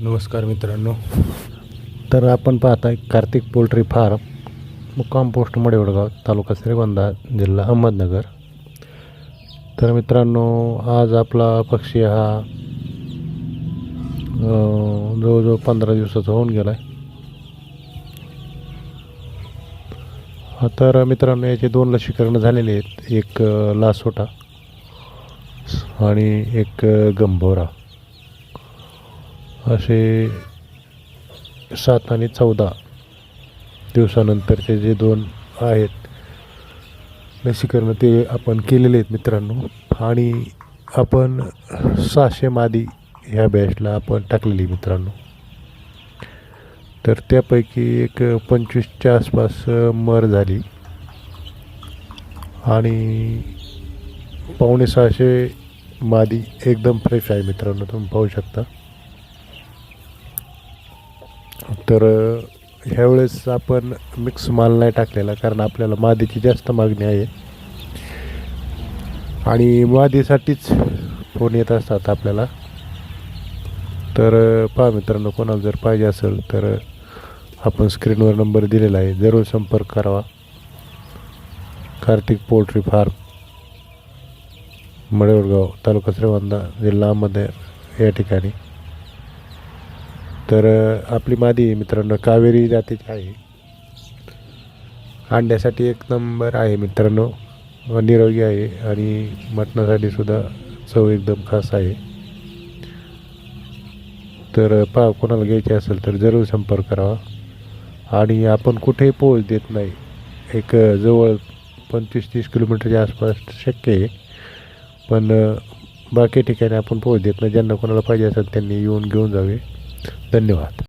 नमस्कार मित्रांनो. तर आपण पाहताय कार्तिक पोल्ट्री फार्म मुक्काम पोस्ट मडेवडगाव तालुका श्रीगोंदा जिल्हा अहमदनगर. तर मित्रांनो आज आपला पक्षी हा जवळजवळ पंधरा दिवसाचा होऊन गेला आहे तर मित्रांनो याचे दोन लसीकरण झालेले आहेत. एक लासोटा आणि एक गंभोरा. असे सात आणि चौदा दिवसानंतरचे जे दोन आहेत लसीकरण ते आपण केलेले आहेत मित्रांनो. आणि आपण सहाशे मादी ह्या बॅचला आपण टाकलेली मित्रांनो. तर त्यापैकी एक पंचवीसच्या आसपास मर झाली. आणि पावणे सहाशे मादी एकदम फ्रेश आहे मित्रांनो तुम्ही पाहू शकता. तर ह्यावेळेस आपण मिक्स माल नाही टाकलेला कारण आपल्याला मादीची जास्त मागणी आहे. आणि मादीसाठीच फोन येत असतात आपल्याला. तर पहा मित्रांनो कोणाला जर पाहिजे असेल तर आपण स्क्रीनवर नंबर दिलेला आहे. जरूर संपर्क करावा. कार्तिक पोल्ट्री फार्म मडेवडगाव तालुका श्रीवंदा जिल्हा अहमदनगर या ठिकाणी. तर आपली मादी मित्रांनो कावेरी जातीची आहे. अंड्यासाठी एक नंबर आहे मित्रांनो. निरोगी आहे आणि मटणासाठी सुद्धा चव एकदम खास आहे. तर पा कोणाला घ्यायची असेल तर जरूर संपर्क करावा आणि आपण कुठेही पोहोच देत नाही. एक जवळ पंचवीस तीस किलोमीटरच्या आसपास शक्य आहे. पण बाकी ठिकाणी आपण पोहोच देत नाही. ज्यांना कोणाला पाहिजे असेल त्यांनी येऊन घेऊन जावे. धन्यवाद.